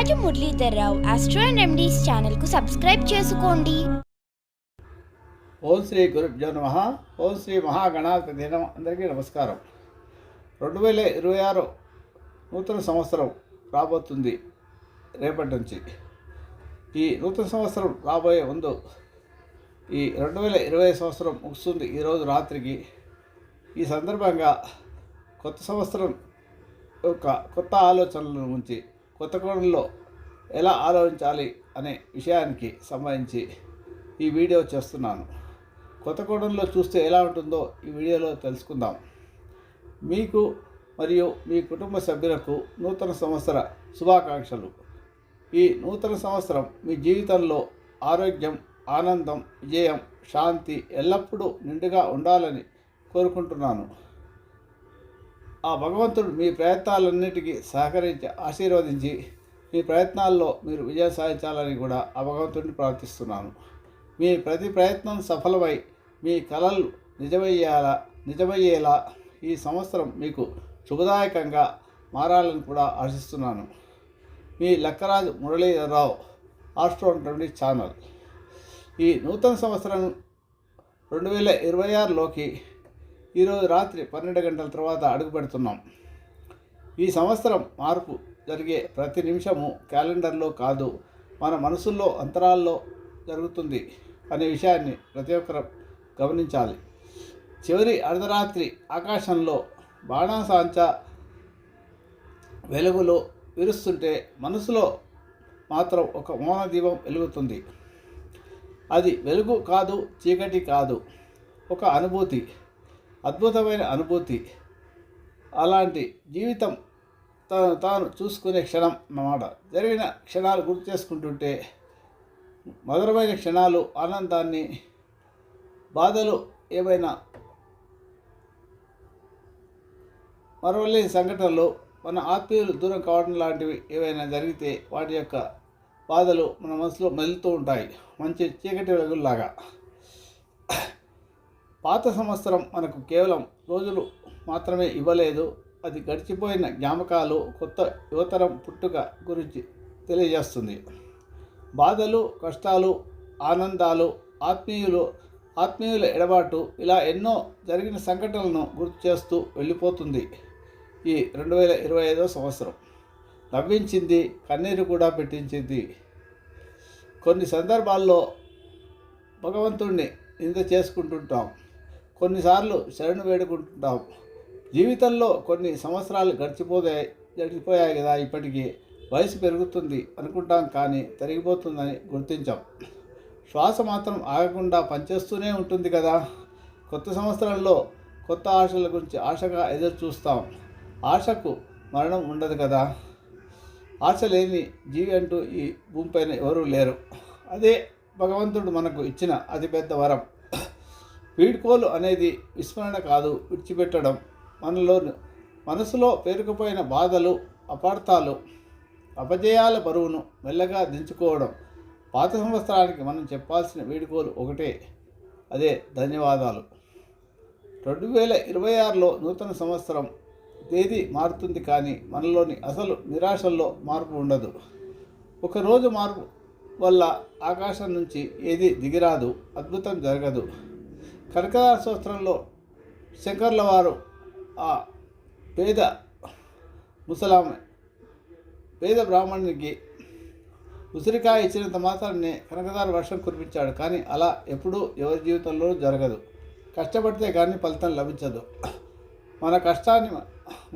Raju Muralidhar Rao astro and ఛానల్కు subscribe చేసుకోండి. ఓం శ్రీ గురుభ్యో నమ. ఓం శ్రీ మహాగణాధిపతి దినం అందరికీ నమస్కారం. రెండు వేల ఇరవై ఆరు నూతన సంవత్సరం రాబోతుంది రేపటి నుంచి. ఈ నూతన సంవత్సరం రాబోయే ముందు ఈ రెండు వేల ఇరవై సంవత్సరం ముగుస్తుంది ఈరోజు రాత్రికి. ఈ సందర్భంగా కొత్త సంవత్సరం యొక్క కొత్త ఆలోచనల గురించి కొత్త కోణంలో ఎలా ఆలోచించాలి అనే విషయానికి సంబంధించి ఈ వీడియో చేస్తున్నాను. కొత్త కోణంలో చూస్తే ఎలా ఉంటుందో ఈ వీడియోలో తెలుసుకుందాం. మీకు మరియు మీ కుటుంబ సభ్యులకు నూతన సంవత్సర శుభాకాంక్షలు. ఈ నూతన సంవత్సరం మీ జీవితంలో ఆరోగ్యం ఆనందం విజయం శాంతి ఎల్లప్పుడూ నిండుగా ఉండాలని కోరుకుంటున్నాను. ఆ భగవంతుడు మీ ప్రయత్నాలన్నిటికీ సహకరించి ఆశీర్వదించి మీ ప్రయత్నాల్లో మీరు విజయం సాధించాలని కూడా ఆ భగవంతుడిని ప్రార్థిస్తున్నాను. మీ ప్రతి ప్రయత్నం సఫలమై మీ కలలు నిజమయ్యేలా నిజమయ్యేలా ఈ సంవత్సరం మీకు శుభదాయకంగా మారాలని కూడా ఆశిస్తున్నాను. మీ లక్కరాజు మురళీధరరావు ఆస్ట్రోన్ ట్వంటీ ఛానల్. ఈ నూతన సంవత్సరం రెండు వేల ఇరవై ఆరులోకి ఈరోజు రాత్రి పన్నెండు గంటల తర్వాత అడుగు పెడుతున్నాం. ఈ సంవత్సరం మార్పు జరిగే ప్రతి నిమిషము క్యాలెండర్లో కాదు మన మనసుల్లో అంతరాల్లో జరుగుతుంది అనే విషయాన్ని ప్రతి ఒక్కరు గమనించాలి. చివరి అర్ధరాత్రి ఆకాశంలో బాణాసాంచ వెలుగులో విరుస్తుంటే మనసులో మాత్రం ఒక మౌన దీపం వెలుగుతుంది. అది వెలుగు కాదు చీకటి కాదు ఒక అనుభూతి. అద్భుతమైన అనుభూతి. అలాంటి జీవితం తాను తాను చూసుకునే క్షణం అన్నమాట. జరిగిన క్షణాలు గుర్తు చేసుకుంటుంటే మధురమైన క్షణాలు ఆనందాన్ని బాధలు ఏమైనా మరవలేని సంఘటనలు మన ఆత్మీయులు దూరం కావడం లాంటివి ఏవైనా జరిగితే వాటి యొక్క బాధలు మన మనసులో మెలుతూ ఉంటాయి. మంచి చీకటి వెలుగుల్లాగా పాత సంవత్సరం మనకు కేవలం రోజులు మాత్రమే ఇవ్వలేదు. అది గడిచిపోయిన జ్ఞాపకాలు కొత్త యువతరం పుట్టుక గురించి తెలియజేస్తుంది. బాధలు కష్టాలు ఆనందాలు ఆత్మీయులు ఆత్మీయుల ఎడబాటు ఇలా ఎన్నో జరిగిన సంఘటనలను గుర్తు చేస్తూ వెళ్ళిపోతుంది ఈ రెండు వేల ఇరవై ఐదో సంవత్సరం. నవ్వించింది కన్నీరు కూడా పెట్టించింది. కొన్ని సందర్భాల్లో భగవంతుణ్ణి నింద చేసుకుంటుంటాం. కొన్నిసార్లు శరణు వేడుకుంటాం. జీవితంలో కొన్ని సంవత్సరాలు గడిచిపోతే గడిచిపోయాయి కదా ఇప్పటికీ వయసు పెరుగుతుంది అనుకుంటాం కానీ తరిగిపోతుందని గుర్తించాం. శ్వాస మాత్రం ఆగకుండా పనిచేస్తూనే ఉంటుంది కదా. కొత్త సంవత్సరంలో కొత్త ఆశల గురించి ఆశగా ఎదురు చూస్తాం. ఆశకు మరణం ఉండదు కదా. ఆశ లేని జీవి అంటూ ఈ భూమిపైన ఎవరూ లేరు. అదే భగవంతుడు మనకు ఇచ్చిన అతిపెద్ద వరం. వీడ్కోలు అనేది విస్మరణ కాదు విడిచిపెట్టడం. మనలో మనసులో పేరుకుపోయిన బాధలు అపార్థాలు అపజయాల బరువును మెల్లగా దించుకోవడం. పాత సంవత్సరానికి మనం చెప్పాల్సిన వీడుకోలు ఒకటే. అదే ధన్యవాదాలు. రెండు వేల ఇరవై ఆరులో నూతన సంవత్సరం తేదీ మారుతుంది కానీ మనలోని అసలు నిరాశల్లో మార్పు ఉండదు. ఒకరోజు మార్పు వల్ల ఆకాశం నుంచి ఏది దిగిరాదు అద్భుతం జరగదు. కనకదార సూత్రంలో శంకర్ల వారు ఆ పేద ముసలామె పేద బ్రాహ్మణునికి ఉసిరికాయ ఇచ్చినంత మాత్రాన్ని కనకదార వర్షం కురిపించాడు. కానీ అలా ఎప్పుడూ ఎవరి జీవితంలో జరగదు. కష్టపడితే కానీ ఫలితం లభించదు. మన కష్టాన్ని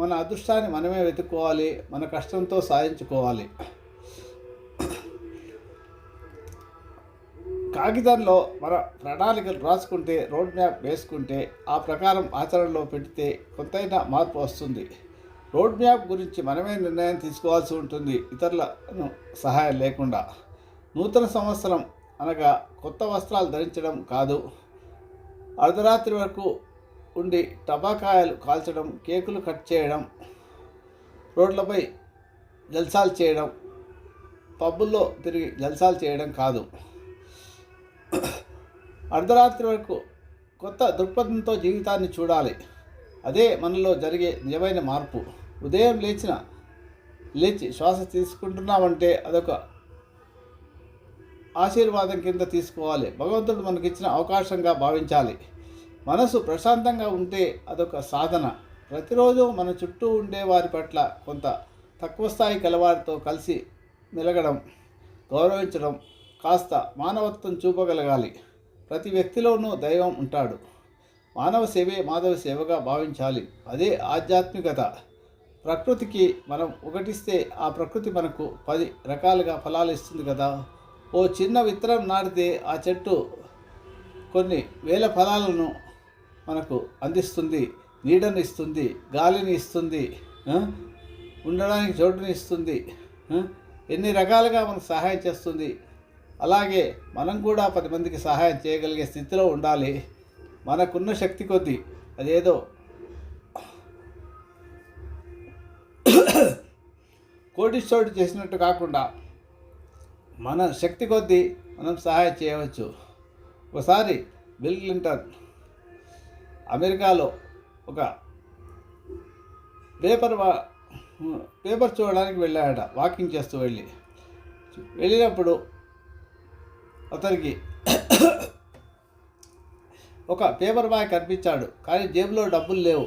మన అదృష్టాన్ని మనమే వెతుక్కోవాలి మన కష్టంతో సాధించుకోవాలి. కాగితంలో మన ప్రణాళికలు రాసుకుంటే రోడ్ మ్యాప్ వేసుకుంటే ఆ ప్రకారం ఆచరణలో పెడితే కొంతైనా మార్పు వస్తుంది. రోడ్ మ్యాప్ గురించి మనమే నిర్ణయం తీసుకోవాల్సి ఉంటుంది. ఇతరులను సహాయం లేకుండా. నూతన సంవత్సరం అనగా కొత్త వస్త్రాలు ధరించడం కాదు. అర్ధరాత్రి వరకు ఉండి టబాకాయలు కాల్చడం కేకులు కట్ చేయడం రోడ్లపై జల్సాలు చేయడం పబ్బుల్లో తిరిగి జల్సాలు చేయడం కాదు. అర్ధరాత్రి వరకు కొత్త దృక్పథంతో జీవితాన్ని చూడాలి. అదే మనలో జరిగే నిజమైన మార్పు. ఉదయం లేచిన లేచి శ్వాస తీసుకుంటున్నామంటే అదొక ఆశీర్వాదం కింద తీసుకోవాలి. భగవంతుడు మనకిచ్చిన అవకాశంగా భావించాలి. మనసు ప్రశాంతంగా ఉంటే అదొక సాధన. ప్రతిరోజు మన చుట్టూ ఉండే వారి పట్ల కొంత తక్కువ స్థాయి కలవారితో కలిసి మెలగడం గౌరవించడం కాస్త మానవత్వం చూపగలగాలి. ప్రతి వ్యక్తిలోనూ దైవం ఉంటాడు. మానవ సేవే మాధవ సేవగా భావించాలి. అదే ఆధ్యాత్మికత. ప్రకృతికి మనం ఒకటిస్తే ఆ ప్రకృతి మనకు పది రకాలుగా ఫలాలు ఇస్తుంది కదా. ఓ చిన్న విత్తనం నాటితే ఆ చెట్టు కొన్ని వేల ఫలాలను మనకు అందిస్తుంది. నీడని ఇస్తుంది గాలిని ఇస్తుంది ఉండడానికి చోటుని ఇస్తుంది ఎన్ని రకాలుగా మనకు సహాయం చేస్తుంది. అలాగే మనం కూడా పది మందికి సహాయం చేయగలిగే స్థితిలో ఉండాలి. మనకున్న శక్తి కొద్దీ అదేదో కోటిస్తోటి చేసినట్టు కాకుండా మన శక్తి కొద్దీ మనం సహాయం చేయవచ్చు. ఒకసారి బిల్ క్లింటన్ అమెరికాలో ఒక పేపర్ వా పేపర్ చూడడానికి వెళ్ళాడట వాకింగ్ చేస్తూ వెళ్ళి. వెళ్ళినప్పుడు అతనికి ఒక పేపర్ బాయ్ కనిపించాడు. కానీ జేబులో డబ్బులు లేవు.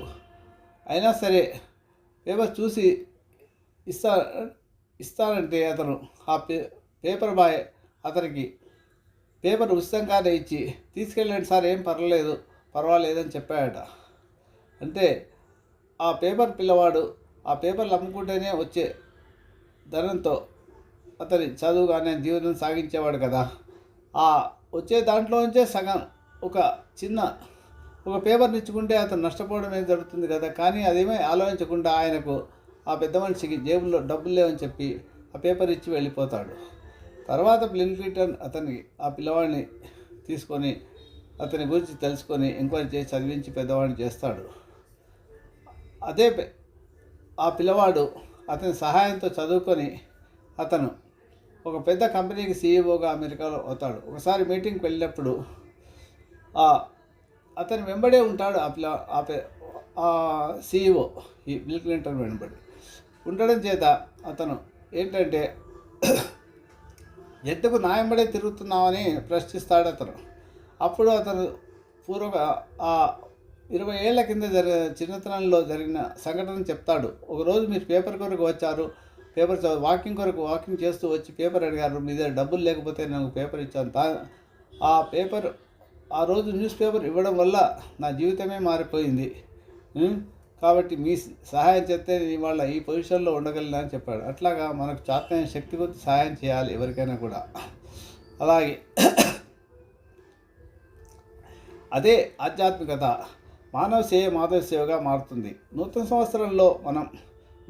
అయినా సరే పేపర్ చూసి ఇస్తా ఇస్తానంటే అతను ఆ పే పేపర్ బాయ్ అతనికి పేపర్ ఉచితంగానే ఇచ్చి తీసుకెళ్ళండి సార్ ఏం పర్వాలేదు పర్వాలేదని చెప్పాడట. అంటే ఆ పేపర్ పిల్లవాడు ఆ పేపర్లు అమ్ముకుంటేనే వచ్చే ధనంతో అతని చదువు కానీ జీవనం సాగించేవాడు కదా. ఆ వచ్చే దాంట్లోంచే సగం ఒక చిన్న ఒక పేపర్ ఇచ్చుకుంటే అతను నష్టపోవడం ఏం జరుగుతుంది కదా? కానీ అదేమీ ఆలోచించకుండా ఆయనకు ఆ పెద్ద మనిషికి జేబులో డబ్బులు లేవని చెప్పి ఆ పేపర్ ఇచ్చి వెళ్ళిపోతాడు. తర్వాత బ్లింక్లిటన్ అతనికి ఆ పిల్లవాడిని తీసుకొని అతని గురించి తెలుసుకొని ఎంక్వైరీ చేసి చదివించి పెద్దవాడిని చేస్తాడు. అదే ఆ పిల్లవాడు అతని సహాయంతో చదువుకొని అతను ఒక పెద్ద కంపెనీకి సీఈఓగా అమెరికాలో అవుతాడు. ఒకసారి మీటింగ్కి వెళ్ళినప్పుడు అతని వెంబడే ఉంటాడు ఆ పిల్ల ఆ సీఈఓ ఈ బిల్ క్లింటన్ వెంబడి. ఉండడం చేత అతను ఏంటంటే ఎందుకు నా వెంబడే తిరుగుతున్నామని ప్రశ్నిస్తాడు అతను. అప్పుడు అతను పూర్వ ఇరవై ఏళ్ళ కింద జరిగిన చిన్నతనంలో జరిగిన సంఘటన చెప్తాడు. ఒకరోజు మీరు పేపర్ కొరకు వచ్చారు. పేపర్ చదువు వాకింగ్ కొరకు వాకింగ్ చేస్తూ వచ్చి పేపర్ అడిగారు మీ దగ్గర డబ్బులు లేకపోతే నాకు పేపర్ ఇచ్చాను. తా ఆ పేపర్ ఆ రోజు న్యూస్ పేపర్ ఇవ్వడం వల్ల నా జీవితమే మారిపోయింది. కాబట్టి మీ సహాయం చేస్తే నేను ఇవాళ ఈ పొజిషన్లో ఉండగలను అని చెప్పాడు. అట్లాగా మనకు చాతైన శక్తి కొద్ది సహాయం చేయాలి ఎవరికైనా కూడా. అలాగే అదే ఆధ్యాత్మికత మానవ సేవ మాధవ సేవగా మారుతుంది. నూతన సంవత్సరంలో మనం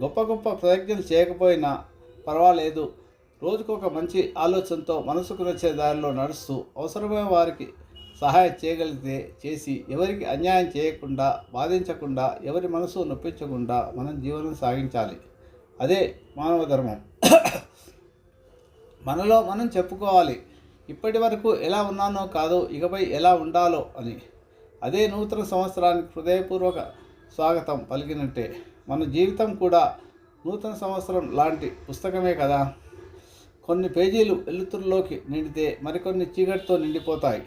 గొప్ప గొప్ప ప్రయత్నం చేయకపోయినా పర్వాలేదు. రోజుకొక మంచి ఆలోచనతో మనసుకు నచ్చే దారిలో నడుస్తూ అవసరమైన వారికి సహాయం చేయగలిగితే చేసి ఎవరికి అన్యాయం చేయకుండా బాధించకుండా ఎవరి మనసు నొప్పించకుండా మనం జీవనం సాగించాలి. అదే మానవ ధర్మం. మనలో మనం చెప్పుకోవాలి ఇప్పటి వరకు ఎలా ఉన్నానో కాదు ఇకపై ఎలా ఉండాలో అని. అదే నూతన సంవత్సరానికి హృదయపూర్వక స్వాగతం పలికినట్టే. మన జీవితం కూడా నూతన సంవత్సరం లాంటి పుస్తకమే కదా. కొన్ని పేజీలు వెలుతురులోకి నిండితే మరికొన్ని చీకటితో నిండిపోతాయి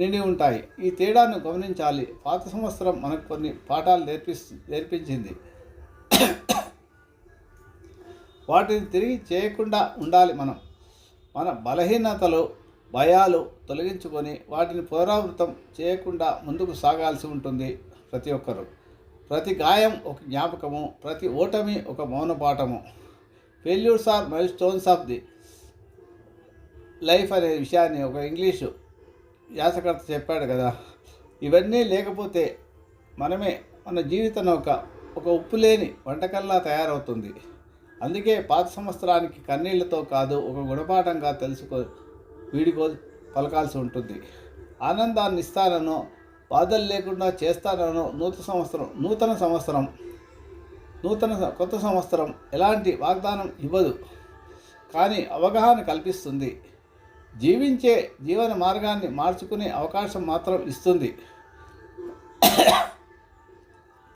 నిండి ఉంటాయి. ఈ తేడాను గమనించాలి. పాత సంవత్సరం మనకు కొన్ని పాఠాలు నేర్పిస్తు నేర్పించింది. వాటిని తిరిగి చేయకుండా ఉండాలి మనం. మన బలహీనతలు భయాలు తొలగించుకొని వాటిని పునరావృతం చేయకుండా ముందుకు సాగాల్సి ఉంటుంది ప్రతి ఒక్కరూ. ప్రతి గాయం ఒక జ్ఞాపకము ప్రతి ఓటమి ఒక మౌనపాఠము. Failures are milestones of the life అనే విషయాన్ని ఒక ఇంగ్లీషు వ్యాసకర్త చెప్పాడు కదా. ఇవన్నీ లేకపోతే మనమే మన జీవితం ఒక ఒక ఉప్పు లేని వంటకల్లా తయారవుతుంది. అందుకే పాత సంవత్సరానికి కన్నీళ్ళతో కాదు ఒక గుణపాఠంగా తెలుసుకో వీడికో పలకాల్సి ఉంటుంది. ఆనందాన్ని ఇస్తానో బాధలు లేకుండా చేస్తానో నూతన సంవత్సరం నూతన సంవత్సరం నూతన కొత్త సంవత్సరం ఎలాంటి వాగ్దానం ఇవ్వదు. కానీ అవగాహన కల్పిస్తుంది. జీవించే జీవన మార్గాన్ని మార్చుకునే అవకాశం మాత్రం ఇస్తుంది.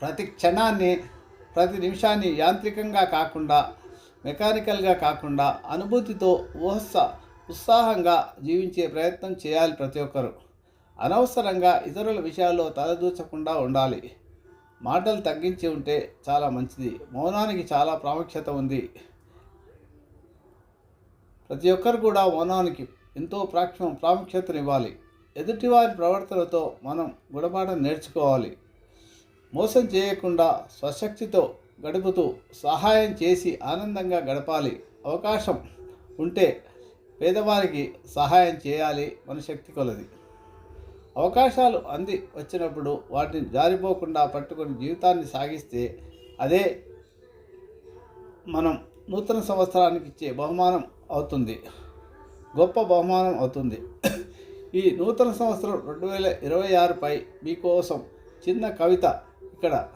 ప్రతి క్షణాన్ని ప్రతి నిమిషాన్ని యాంత్రికంగా కాకుండా మెకానికల్గా కాకుండా అనుభూతితో ఊహస్స ఉత్సాహంగా జీవించే ప్రయత్నం చేయాలి ప్రతి ఒక్కరు. అనవసరంగా ఇతరుల విషయాల్లో తలదూచకుండా ఉండాలి. మాటలు తగ్గించి ఉంటే చాలా మంచిది. మౌనానికి చాలా ప్రాముఖ్యత ఉంది. ప్రతి ఒక్కరు కూడా మౌనానికి ఎంతో ప్రాక్ష ప్రాముఖ్యతనివ్వాలి. ఎదుటివారి ప్రవర్తనతో మనం గుణపాఠం నేర్చుకోవాలి. మోసం చేయకుండా స్వశక్తితో గడుపుతూ సహాయం చేసి ఆనందంగా గడపాలి. అవకాశం ఉంటే పేదవారికి సహాయం చేయాలి. మన శక్తి కొలది. అవకాశాలు అంది. వచ్చినప్పుడు వాటిని జారిపోకుండా పట్టుకొని జీవితాన్ని సాగిస్తే అదే మనం నూతన సంవత్సరానికి ఇచ్చే బహుమానం అవుతుంది. గొప్ప బహుమానం అవుతుంది. ఈ నూతన సంవత్సరం రెండు వేల ఇరవై ఆరుపై మీకోసం చిన్న కవిత ఇక్కడ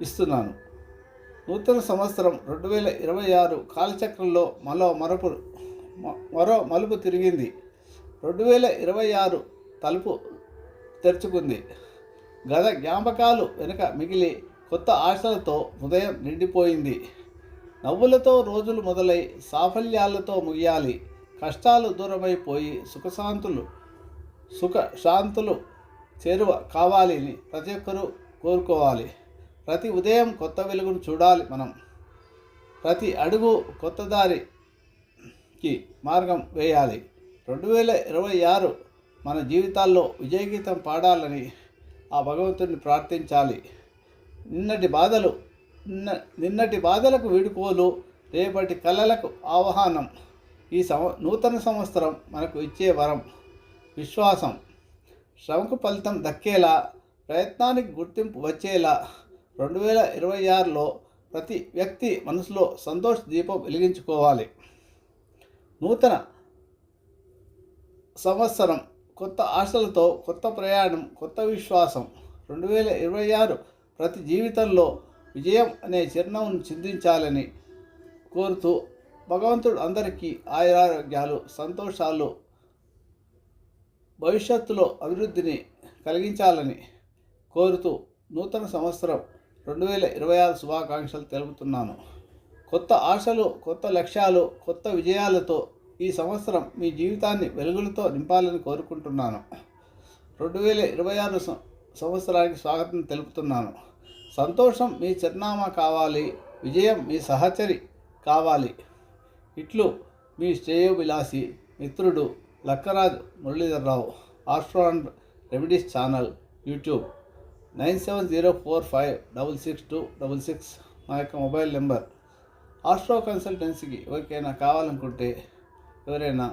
ఇస్తున్నాను. నూతన సంవత్సరం రెండు వేల ఇరవై ఆరు కాలచక్రంలో మరో మరపు మరో మలుపు తిరిగింది. రెండు వేల ఇరవై ఆరు తలుపు తెరుచుకుంది. గత జ్ఞాపకాలు వెనుక మిగిలి కొత్త ఆశలతో ఉదయం నిండిపోయింది. నవ్వులతో రోజులు మొదలై సాఫల్యాలతో ముగియాలి. కష్టాలు దూరమైపోయి సుఖశాంతులు సుఖ శాంతులు చేరువ కావాలి అని ప్రతి ఒక్కరూ కోరుకోవాలి. ప్రతి ఉదయం కొత్త వెలుగును చూడాలి మనం. ప్రతి అడుగు కొత్త దారికి మార్గం వేయాలి. రెండు వేల ఇరవై ఆరు మన జీవితాల్లో విజయగీతం పాడాలని ఆ భగవంతుడిని ప్రార్థించాలి. నిన్నటి బాధలు నిన్న నిన్నటి బాధలకు వీడుకోలు రేపటి కళలకు ఆహ్వానం. ఈ సంవ నూతన సంవత్సరం మనకు ఇచ్చే వరం విశ్వాసం. శ్రమకు ఫలితం దక్కేలా ప్రయత్నానికి గుర్తింపు వచ్చేలా రెండు వేల ఇరవై ఆరులో ప్రతి వ్యక్తి మనసులో సంతోష దీపం వెలిగించుకోవాలి. నూతన సంవత్సరం కొత్త ఆశలతో కొత్త ప్రయాణం కొత్త విశ్వాసం. రెండు వేల ఇరవై ఆరు ప్రతి జీవితంలో విజయం అనే చిరునవ్వును చిందించాలని కోరుతూ భగవంతుడు అందరికీ ఆయురారోగ్యాలు సంతోషాలు భవిష్యత్తులో అభివృద్ధిని కలిగించాలని కోరుతూ నూతన సంవత్సరం రెండు వేల ఇరవై ఆరు శుభాకాంక్షలు తెలుపుతున్నాను. కొత్త ఆశలు కొత్త లక్ష్యాలు కొత్త విజయాలతో ఈ సంవత్సరం మీ జీవితాన్ని వెలుగులతో నింపాలని కోరుకుంటున్నాను. రెండు వేల ఇరవై ఆరు సం- సంవత్సరానికి స్వాగతం తెలుపుతున్నాను. సంతోషం మీ చిరునామా కావాలి విజయం మీ సహచరి కావాలి. ఇట్లు మీ శ్రేయోభిలాషి మిత్రుడు Lakkaraj Muralidhar Rao astro and remedies channel YouTube nine seven zero four five double six two double six నా యొక్క మొబైల్ నెంబర్. ఆస్ట్రో కన్సల్టెన్సీకి ఎవరికైనా కావాలనుకుంటే ఎవరైనా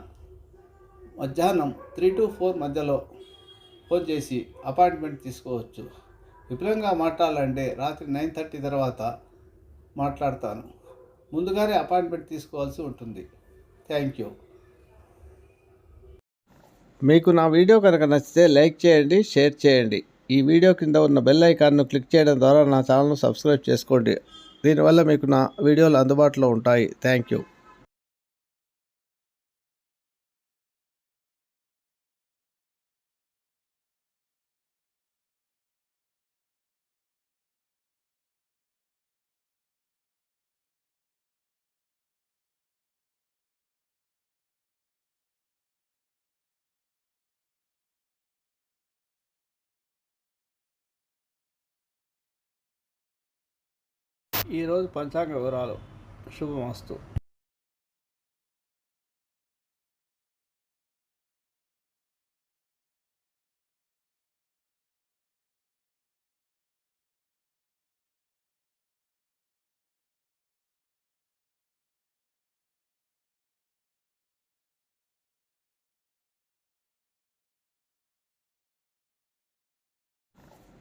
మధ్యాహ్నం త్రీ టు ఫోర్ మధ్యలో ఫోన్ చేసి అపాయింట్మెంట్ తీసుకోవచ్చు. విపులంగా మాట్లాడాలంటే రాత్రి నైన్ థర్టీ తర్వాత మాట్లాడతాను. ముందుగానే అపాయింట్మెంట్ తీసుకోవాల్సి ఉంటుంది. Thank you. మీకు నా వీడియో కనుక నచ్చితే లైక్ చేయండి షేర్ చేయండి. ఈ వీడియో కింద ఉన్న బెల్ ఐకాన్ను క్లిక్ చేయడం ద్వారా నా ఛానల్ను సబ్స్క్రైబ్ చేసుకోండి. దీనివల్ల మీకు నా వీడియోలు అందుబాటులో ఉంటాయి. Thank you. ఈరోజు పంచాంగ వివరాలు. శుభమస్తు.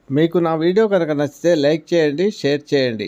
మీకు నా వీడియో కనుక నచ్చితే లైక్ చేయండి షేర్ చేయండి.